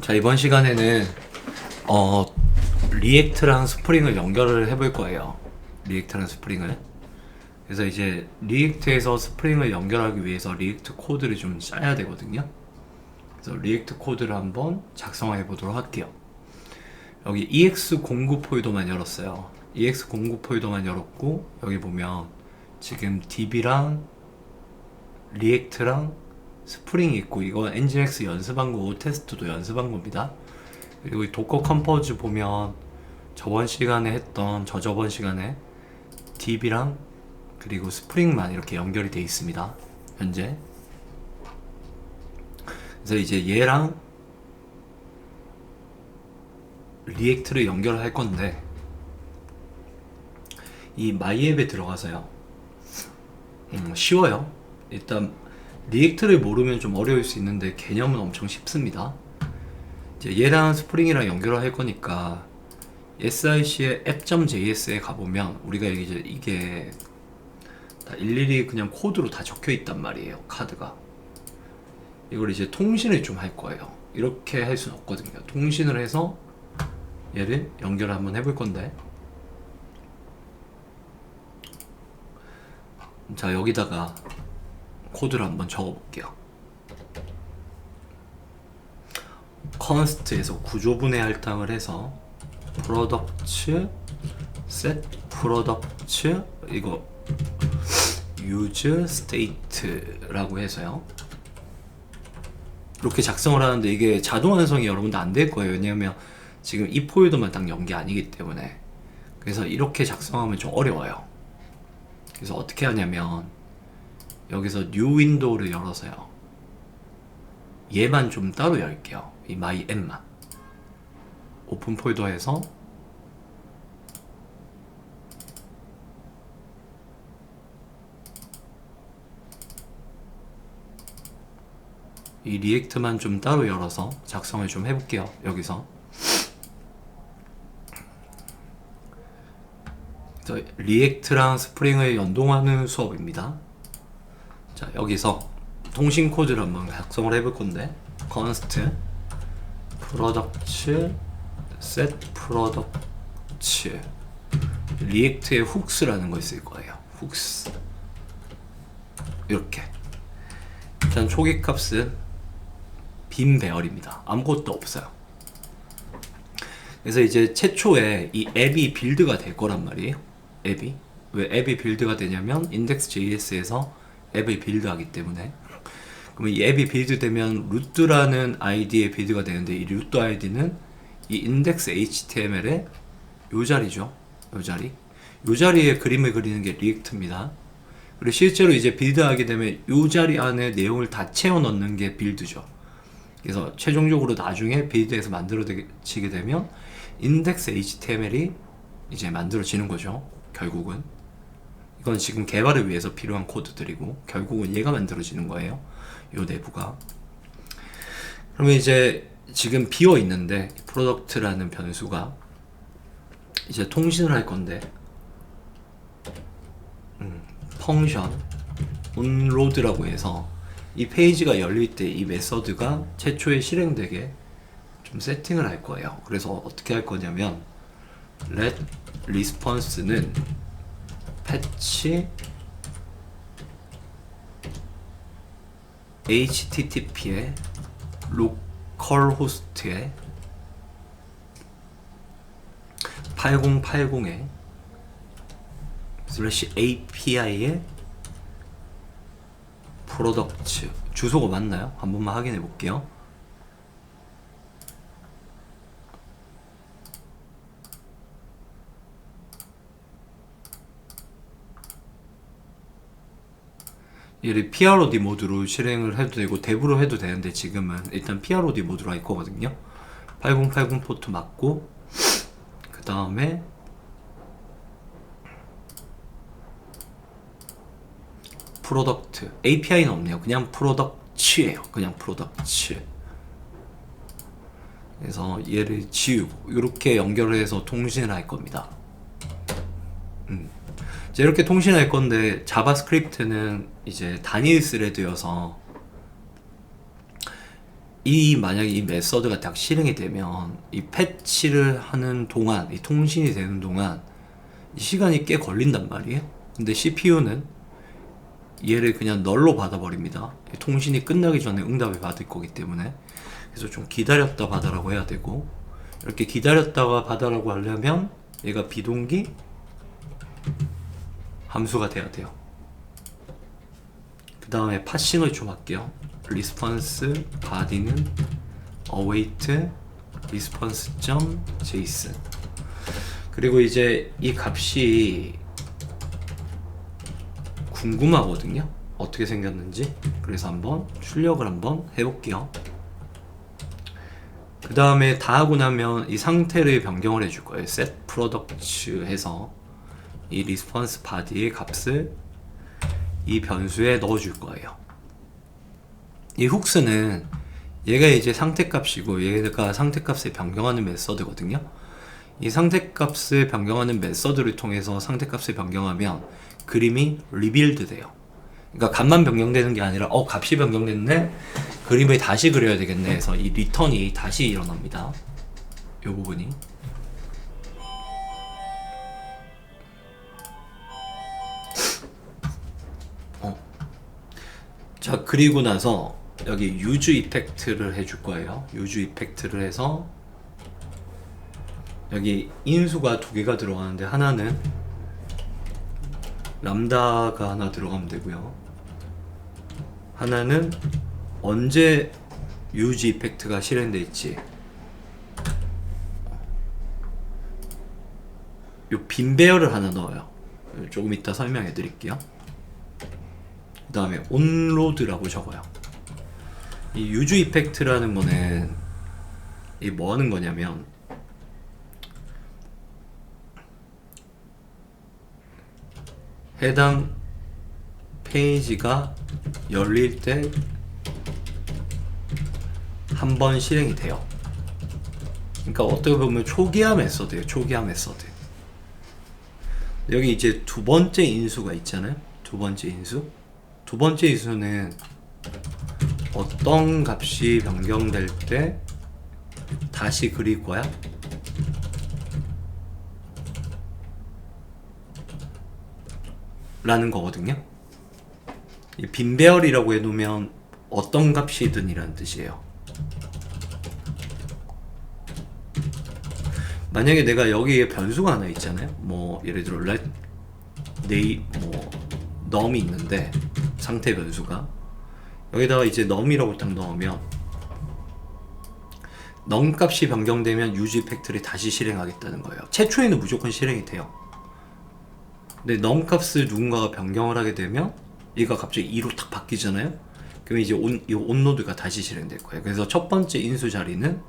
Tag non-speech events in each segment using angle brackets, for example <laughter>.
자 이번 시간에는 어 리액트랑 스프링을 연결을 해볼 거예요. 리액트랑 스프링을. 그래서 이제 리액트에서 스프링을 연결하기 위해서 리액트 코드를 좀 짜야 되거든요. 그래서 리액트 코드를 한번 작성해 보도록 할게요. 여기 ex09 폴더만 열었어요. ex09 폴더만 열었고 여기 보면 지금 db랑 리액트랑 스프링이 있고 이건 nginx 연습한 거고 테스트도 연습한 겁니다. 그리고 이 도커 컴포즈 보면 저번 시간에 했던 저저번 시간에 db랑 그리고 스프링만 이렇게 연결이 돼 있습니다. 현재. 그래서 이제 얘랑 리액트를 연결할 건데 이 마이앱에 들어가서요. 음, 쉬워요. 일단 리액트를 모르면 좀 어려울 수 있는데 개념은 엄청 쉽습니다. 이제 얘랑 스프링이랑 연결을 할 거니까 SIC의 app.js에 가보면 우리가 이제 이게 다 일일이 그냥 코드로 다 적혀 있단 말이에요. 카드가. 이걸 이제 통신을 좀 할 거예요. 이렇게 할 수는 없거든요. 통신을 해서 얘를 연결을 한번 해볼 건데 자 여기다가 코드를 한번 적어볼게요. 컨스트에서 구조분해 할당을 해서 프로덕츠 set 프로덕츠 이거 use state라고 해서요. 이렇게 작성을 하는데 이게 자동 완성이 여러분들 안 될 거예요. 왜냐하면 지금 이 폴더만 딱연게 아니기 때문에 그래서 이렇게 작성하면 좀 어려워요. 그래서 어떻게 하냐면 여기서 new 윈도우를 열어서요. 얘만 좀 따로 열게요. 이 my 앱만 오픈 폴더에서 이 리액트만 좀 따로 열어서 작성을 좀 해볼게요. 여기서 저 리액트랑 스프링을 연동하는 수업입니다. 자 여기서 통신 코드를 한번 작성을 해볼 건데 const products set products 리액트의 훅스라는 거 있을 거예요. 훅스 이렇게 일단 초기 값은 빈 배열입니다. 아무것도 없어요. 그래서 이제 최초에 이 앱이 빌드가 될 거란 말이에요. 앱이 왜 앱이 빌드가 되냐면 index.js에서 앱을 빌드하기 때문에 그러면 이 앱이 빌드되면 루트라는 아이디에 빌드가 되는데 이 루트 아이디는 이 index html의 요 자리죠. 요 자리. 요 자리에 그림을 그리는 게 리액트입니다. 그리고 실제로 이제 빌드하게 되면 요 자리 안에 내용을 다 채워 넣는 게 빌드죠. 그래서 최종적으로 나중에 빌드에서 만들어지게 되면 index html이 이제 만들어지는 거죠. 결국은 이건 지금 개발을 위해서 필요한 코드들이고 결국은 얘가 만들어지는 거예요. 요 내부가. 그러면 이제 지금 비어 있는데 프로덕트라는 변수가 이제 통신을 할 건데 음, 온로드라고 해서 이 페이지가 열릴 때 이 메서드가 최초에 실행되게 좀 세팅을 할 거예요. 그래서 어떻게 할 거냐면 let response는 패치 http에 로컬호스트에 8080에 슬래시 API에 프로덕트 주소가 맞나요? 한 번만 확인해 볼게요. 얘를 PROD 모드로 실행을 해도 되고 대부로 해도 되는데 지금은 일단 PROD 모드로 할 거거든요. 8080 포트 맞고 그 다음에 프로덕트 API는 없네요. 그냥 프로덕츠예요. 그냥 프로덕츠. 그래서 얘를 지우고 이렇게 연결을 해서 통신을 할 겁니다. 음. 이제 이렇게 통신할 건데 자바스크립트는 이제 단일 스레드여서 이 만약에 이 메서드가 딱 실행이 되면 이 패치를 하는 동안 이 통신이 되는 동안 이 시간이 꽤 걸린단 말이에요. 근데 CPU는 얘를 그냥 널로 받아버립니다. 통신이 끝나기 전에 응답을 받을 거기 때문에 그래서 좀 기다렸다 받아라고 해야 되고 이렇게 기다렸다가 받아라고 하려면 얘가 비동기 함수가 돼야 돼요. 그 다음에 파싱을 좀 할게요. response body는 await response.json 그리고 이제 이 값이 궁금하거든요. 어떻게 생겼는지. 그래서 한번 출력을 한번 해볼게요. 그 다음에 다 하고 나면 이 상태를 변경을 해줄 거예요. set product 해서 이 response body의 값을 이 변수에 넣어줄 거예요. 이 훅스는 얘가 이제 상태값이고 얘가 상태값을 변경하는 메서드거든요. 이 상태값을 변경하는 메서드를 통해서 상태값을 변경하면 그림이 리빌드 돼요. 그러니까 값만 변경되는 게 아니라 어 값이 변경됐네 그림을 다시 그려야 되겠네 해서 이 리턴이 다시 일어납니다. 이 부분이 자 그리고 나서 여기 유즈 이펙트를 해줄 거예요. 유즈 이펙트를 해서 여기 인수가 두 개가 들어가는데 하나는 람다가 하나 들어가면 되고요. 하나는 언제 유지 이펙트가 실행돼 있지. 요 빈 배열을 하나 넣어요. 조금 이따 설명해 드릴게요. 그 다음에 온로드라고 적어요. 이 유즈 이펙트라는 거는 이 뭐 하는 거냐면 해당 페이지가 열릴 때 한 번 실행이 돼요. 그러니까 어떻게 보면 초기화 메서드예요. 초기화 메서드. 여기 이제 두 번째 인수가 있잖아요. 두 번째 인수. 두 번째 인수는 어떤 값이 변경될 때 다시 그릴 거야? 라는 거거든요. 이 빈배열이라고 해놓으면 어떤 값이든 이라는 뜻이에요. 만약에 내가 여기에 변수가 하나 있잖아요. 뭐 예를 들어 let 네이 뭐 num이 있는데 상태 변수가 여기다가 이제 num이라고 딱 넣으면 num 값이 변경되면 유지 팩트리 다시 실행하겠다는 거예요. 최초에는 무조건 실행이 돼요. 근데 num 값을 누군가가 변경을 하게 되면 얘가 갑자기 2로 탁 바뀌잖아요. 그럼 이제 온, 이 온노드가 다시 실행될 거예요. 그래서 첫 번째 인수 자리는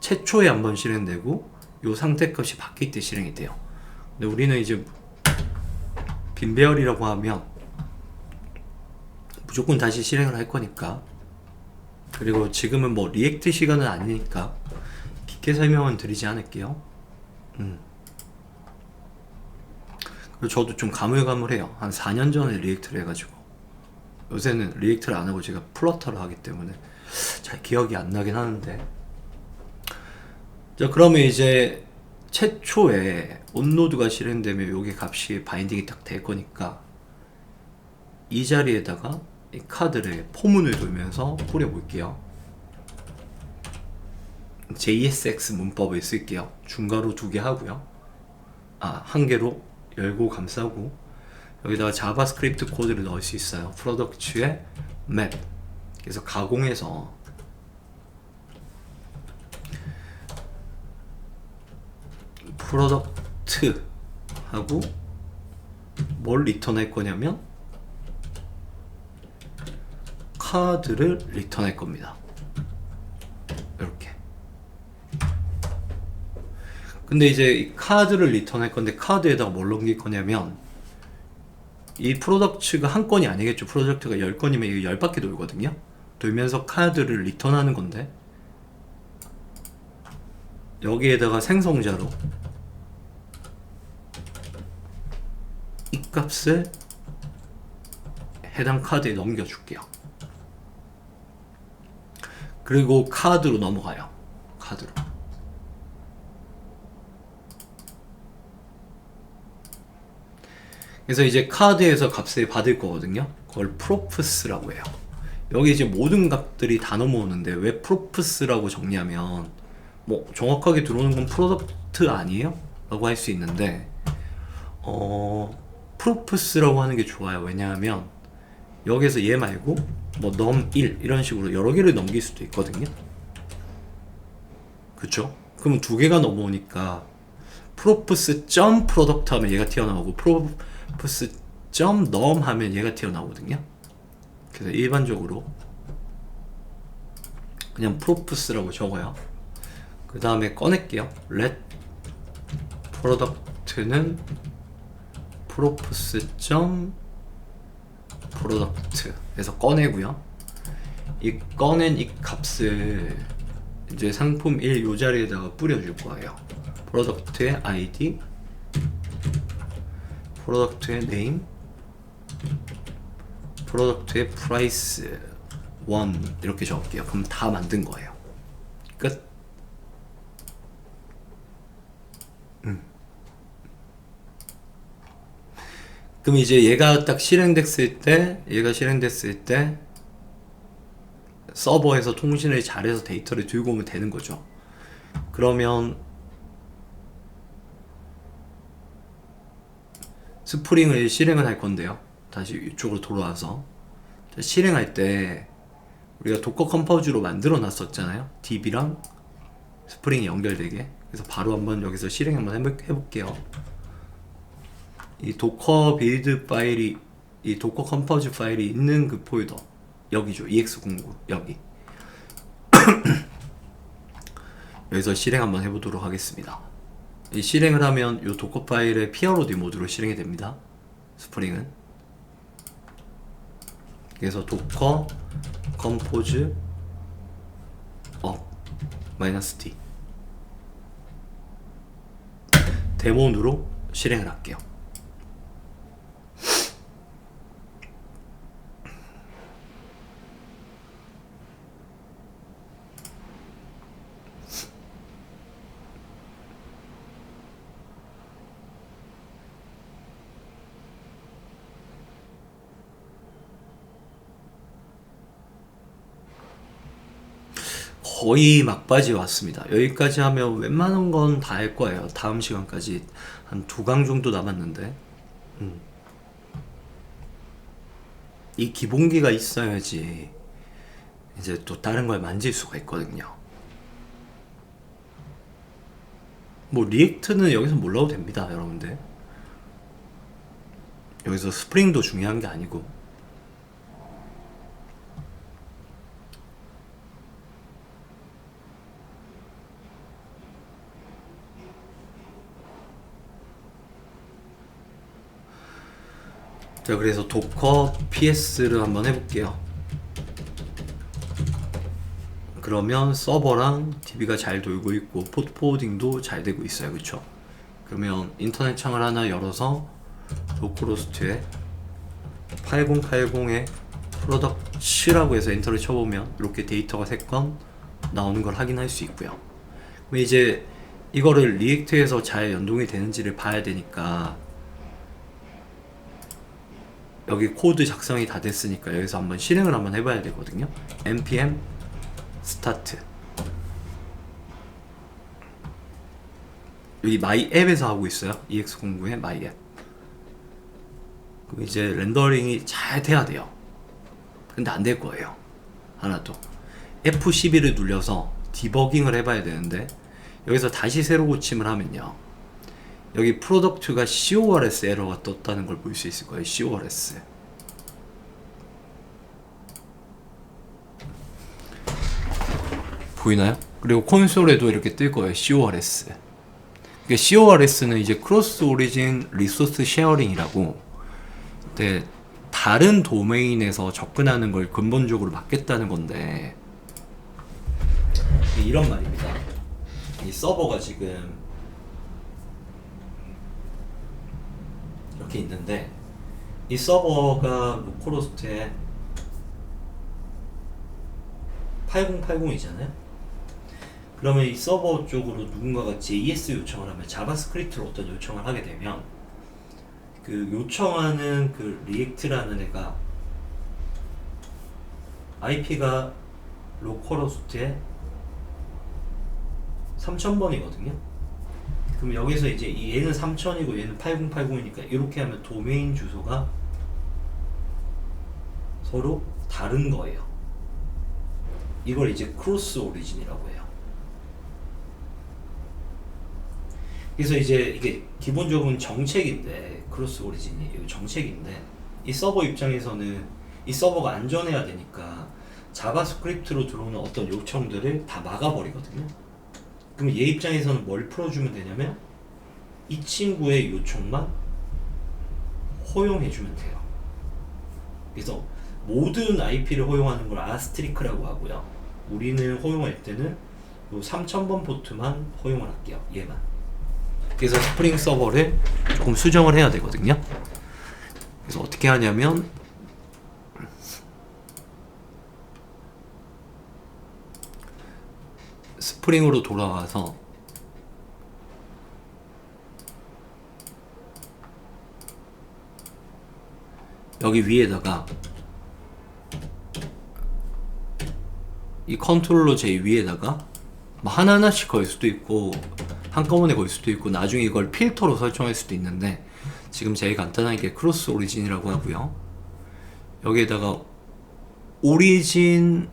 최초에 한 번 실행되고 요 상태 값이 바뀔 때 실행이 돼요. 근데 우리는 이제 빈배열이라고 하면 무조건 다시 실행을 할 거니까 그리고 지금은 뭐 리액트 시간은 아니니까 깊게 설명은 드리지 않을게요. 음. 그리고 저도 좀 가물가물해요. 한 4년 전에 리액트를 해가지고 요새는 리액트를 안 하고 제가 플러터를 하기 때문에 잘 기억이 안 나긴 하는데 자 그러면 이제 최초에 온노드가 실행되면 여기 값이 바인딩이 딱 될 거니까 이 자리에다가 이 카드를 포문을 돌면서 뿌려볼게요. JSX 문법을 쓸게요. 중괄호 두 개 하고요. 아, 한 개로 열고 감싸고 여기다가 자바스크립트 코드를 넣을 수 있어요. 프로덕트의 맵. 그래서 가공해서 프로덕트 하고 뭘 리턴할 거냐면 카드를 리턴할 겁니다. 이렇게. 근데 이제 이 카드를 리턴할 건데 카드에다가 뭘 넘길 거냐면 이 프로덕트가 한 건이 아니겠죠. 프로젝트가 10건이면 이게 10바퀴 돌거든요. 돌면서 카드를 리턴하는 건데 여기에다가 생성자로 이 값을 해당 카드에 넘겨줄게요. 그리고 카드로 넘어가요. 카드로. 그래서 이제 카드에서 값을 받을 거거든요. 그걸 프로프스라고 해요. 여기 이제 모든 값들이 다 넘어오는데 왜 프로프스라고 정리하면 뭐 정확하게 들어오는 건 프로덕트 아니에요? 라고 할 수 있는데 어 프로프스라고 하는 게 좋아요. 왜냐하면 여기서 얘 말고 뭐 넘1 이런 식으로 여러 개를 넘길 수도 있거든요. 그쵸? 그럼 두 개가 넘어오니까 프로프스 점 프로덕트 하면 얘가 튀어나오고 프로프스 점 넘 하면 얘가 튀어나오거든요. 그래서 일반적으로 그냥 프로프스라고 적어요. 그 다음에 꺼낼게요. let 프로덕트는 프로프스 점 프로덕트 에서 꺼내고요. 이 꺼낸 이 값을 이제 상품 1 요 자리에다가 뿌려줄 거예요. 프로덕트의 ID, 프로덕트의 name, 프로덕트의 price 1 이렇게 적을게요. 그럼 다 만든 거예요. 끝. 그럼 이제 얘가 딱 실행됐을 때, 얘가 실행됐을 때, 서버에서 통신을 잘해서 데이터를 들고 오면 되는 거죠. 그러면, 스프링을 실행을 할 건데요. 다시 이쪽으로 돌아와서. 자, 실행할 때, 우리가 도커 컴포즈로 만들어 놨었잖아요. DB랑 스프링이 연결되게. 그래서 바로 한번 여기서 실행 한번 해볼- 해볼게요. 이 도커 빌드 파일이 이 도커 컴포즈 파일이 있는 그 폴더. 여기죠. ex09. 여기. <clears throat> 여기서 실행 한번 해보도록 하겠습니다. 이 실행을 하면 이 도커 파일의 피어로디 모드로 실행이 됩니다. 스프링은. 그래서 도커 컴포즈 업 마이너스 D. 데몬으로 실행을 할게요 거의 막바지에 왔습니다. 여기까지 하면 웬만한 건 다 할 거예요. 다음 시간까지 한 두 강 정도 남았는데, 음. 이 기본기가 있어야지 이제 또 다른 걸 만질 수가 있거든요. 뭐 리액트는 여기서 몰라도 됩니다, 여러분들. 여기서 스프링도 중요한 게 아니고 자 그래서 도커 PS를 한번 해볼게요. 그러면 서버랑 DB가 잘 돌고 있고 포트 포워딩도 잘 되고 있어요. 그쵸? 그러면 인터넷 창을 하나 열어서 로크로스트에 8080에 프로덕트라고 해서 엔터를 쳐보면 이렇게 데이터가 3건 나오는 걸 확인할 수 있고요. 그럼 이제 이거를 리액트에서 잘 연동이 되는지를 봐야 되니까 여기 코드 작성이 다 됐으니까 여기서 한번 실행을 한번 해봐야 되거든요. npm start 여기 my 앱에서 하고 있어요. ex09의 my 앱. 그럼 이제 렌더링이 잘 돼야 돼요. 근데 안 될 거예요. 하나도. F12를 눌려서 디버깅을 해봐야 되는데 여기서 다시 새로 고침을 하면요. 여기 프로덕트가 CORS 에러가 떴다는 걸 볼 수 있을 거예요. CORS. 보이나요? 그리고 콘솔에도 이렇게 뜰 거예요. CORS. 그러니까 CORS는 이제 크로스 오리진 리소스 쉐어링이라고 근데 다른 도메인에서 접근하는 걸 근본적으로 막겠다는 건데 이런 말입니다. 이 서버가 지금 이렇게 있는데 이 서버가 로컬호스트에 8080이잖아요. 그러면 이 서버 쪽으로 누군가가 JS 요청을 하면 자바스크립트로 어떤 요청을 하게 되면 그 요청하는 그 리액트라는 애가 IP가 로컬호스트에 3000번이거든요. 그럼 여기서 이제 이 얘는 3000이고 얘는 8080이니까 이렇게 하면 도메인 주소가 서로 다른 거예요. 이걸 이제 크로스 오리진이라고 해요. 그래서 이제 이게 기본적으로는 정책인데 크로스 오리진이 정책인데 이 서버 입장에서는 이 서버가 안전해야 되니까 자바스크립트로 들어오는 어떤 요청들을 다 막아버리거든요. 그럼 얘 입장에서는 뭘 풀어주면 되냐면 이 친구의 요청만 허용해주면 돼요. 그래서 모든 IP를 허용하는 걸 아스트리크라고 하고요. 우리는 허용할 때는 요 3000번 포트만 허용을 할게요. 얘만. 그래서 스프링 서버를 조금 수정을 해야 되거든요. 그래서 어떻게 하냐면 스프링으로 돌아가서 여기 위에다가 이 컨트롤러 제 위에다가 뭐 하나하나씩 걸 수도 있고 한꺼번에 걸 수도 있고 나중에 이걸 필터로 설정할 수도 있는데 지금 제일 간단하게 크로스 오리진이라고 하고요. 여기에다가 오리진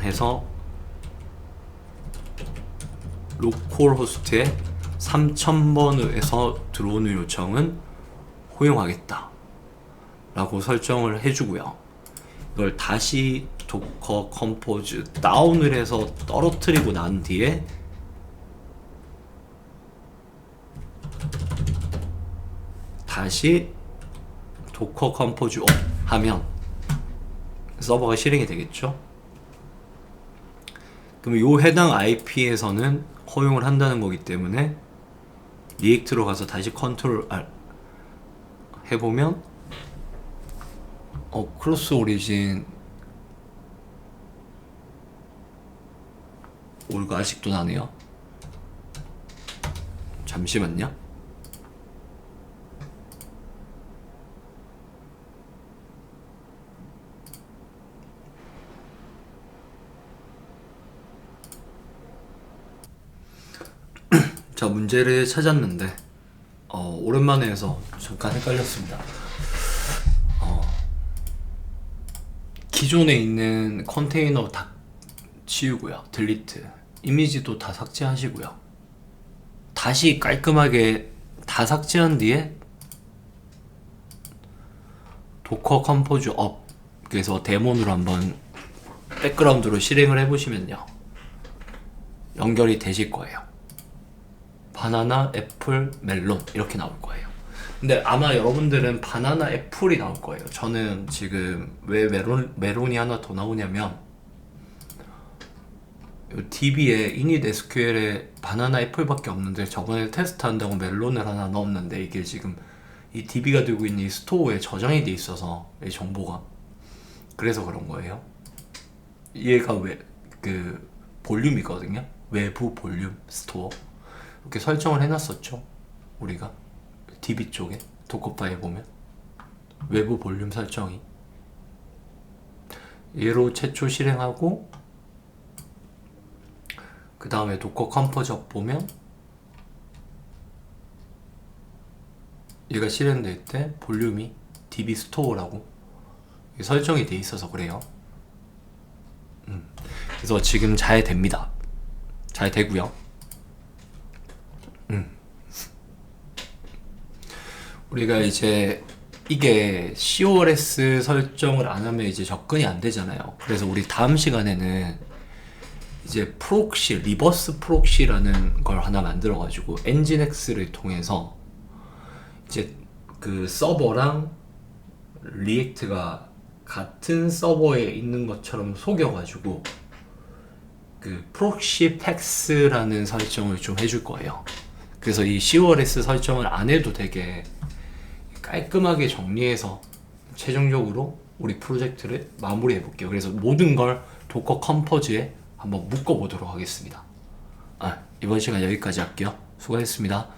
해서 로컬 호스트에 3000번에서 들어오는 요청은 허용하겠다 라고 설정을 해주고요. 이걸 다시 도커 컴포즈 다운을 해서 떨어뜨리고 난 뒤에 다시 도커 컴포즈 업 하면 서버가 실행이 되겠죠? 그럼 요 해당 IP에서는 허용을 한다는 거기 때문에 리액트로 가서 다시 컨트롤 R 해보면 어 크로스 오리진 올가 아직도 나네요. 잠시만요 자 문제를 찾았는데 어, 오랜만에 해서 잠깐 헷갈렸습니다. 어, 기존에 있는 컨테이너 다 지우고요. 딜리트. 이미지도 다 삭제하시고요. 다시 깔끔하게 다 삭제한 뒤에 도커 컴포즈 업 그래서 데몬으로 한번 백그라운드로 실행을 해보시면요. 연결이 되실 거예요. 바나나, 애플, 멜론 이렇게 나올 거예요. 근데 아마 여러분들은 바나나, 애플이 나올 거예요. 저는 지금 왜 메론, 멜론이 하나 더 나오냐면 요 DB에 init SQL에 바나나, 애플밖에 없는데 저번에 테스트한다고 멜론을 하나 넣었는데 이게 지금 이 DB가 들고 있는 이 스토어에 저장이 돼 있어서 이 정보가 그래서 그런 거예요. 얘가 왜 그 볼륨이거든요. 외부 볼륨 스토어. 이렇게 설정을 해놨었죠. 우리가 DB 쪽에 도커 파일 보면 외부 볼륨 설정이 얘로 최초 실행하고 그 다음에 도커 컴포저 보면 얘가 실행될 때 볼륨이 DB 스토어라고 설정이 돼 있어서 그래요. 음. 그래서 지금 잘 됩니다. 잘 되고요. 우리가 이제 이게 CORS 설정을 안 하면 이제 접근이 안 되잖아요. 그래서 우리 다음 시간에는 이제 프록시, 리버스 프록시라는 걸 하나 만들어가지고 엔진엑스를 통해서 이제 그 서버랑 리액트가 같은 서버에 있는 것처럼 속여가지고 그 프록시 팩스라는 설정을 좀 해줄 거예요. 그래서 이 CORS 설정을 안 해도 되게 깔끔하게 정리해서 최종적으로 우리 프로젝트를 마무리해 볼게요. 그래서 모든 걸 도커 컴포즈에 한번 묶어 보도록 하겠습니다. 아, 이번 시간 여기까지 할게요. 수고하셨습니다.